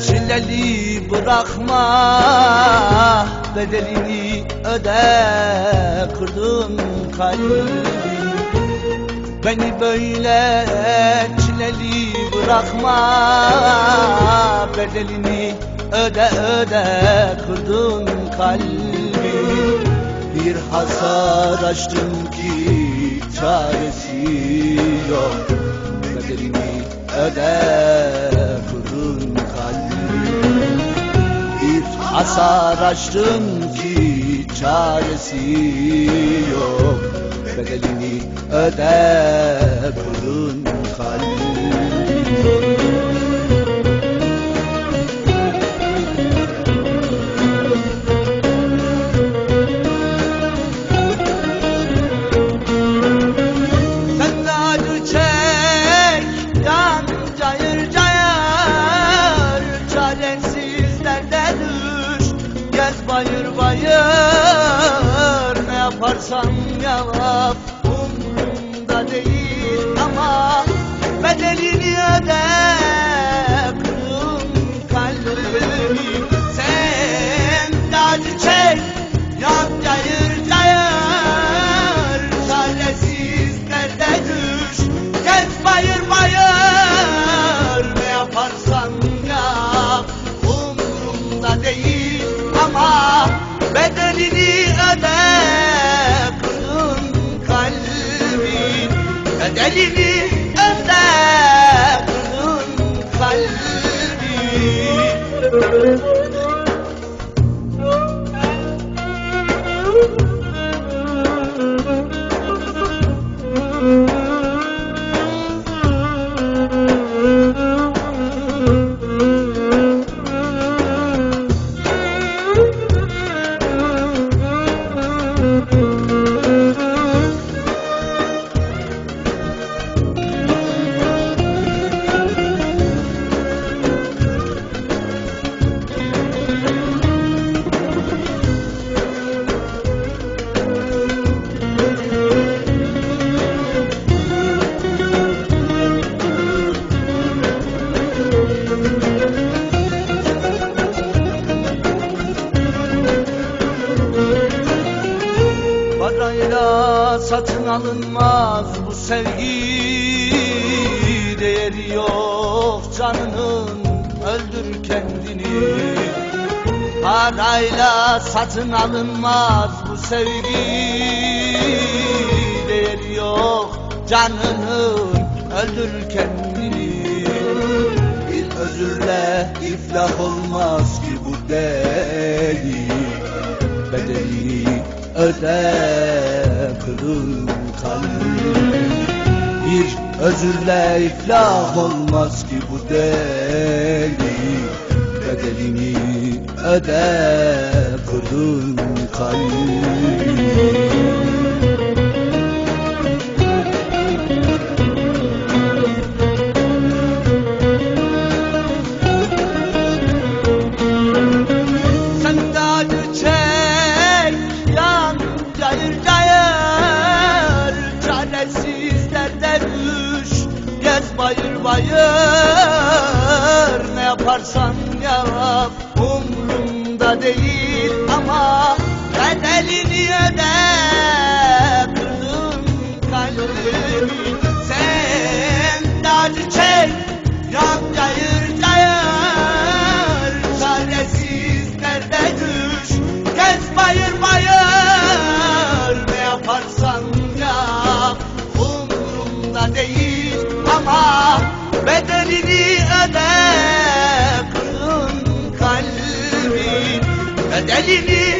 çileli bırakma Bedelini öde kırdın kalbimi. Beni böyle çileli bırakma Bedelini öde öde kırdın kalbimi. Bir hasar açtım ki çaresi yok Bedelini öde. Bir hasar açtım ki çaresi yok. Bedelini öde kulun kalbim bayır bayır Ne yaparsan yap, Bedelini öde, kırın kalbin Bedelini satın alınmaz bu sevgi. Değeri yok canının öldür kendini. Parayla satın alınmaz bu sevgi. Değeri yok canının öldür kendini. Bir özürle iflah olmaz ki bu deli. Bedelini öde kırın kalbim Bir özürle iflah olmaz ki bu deli. Bedelini öde kırın kalbim yaparsan yap, umrumda değil. Ama Bedelini öde, Haji.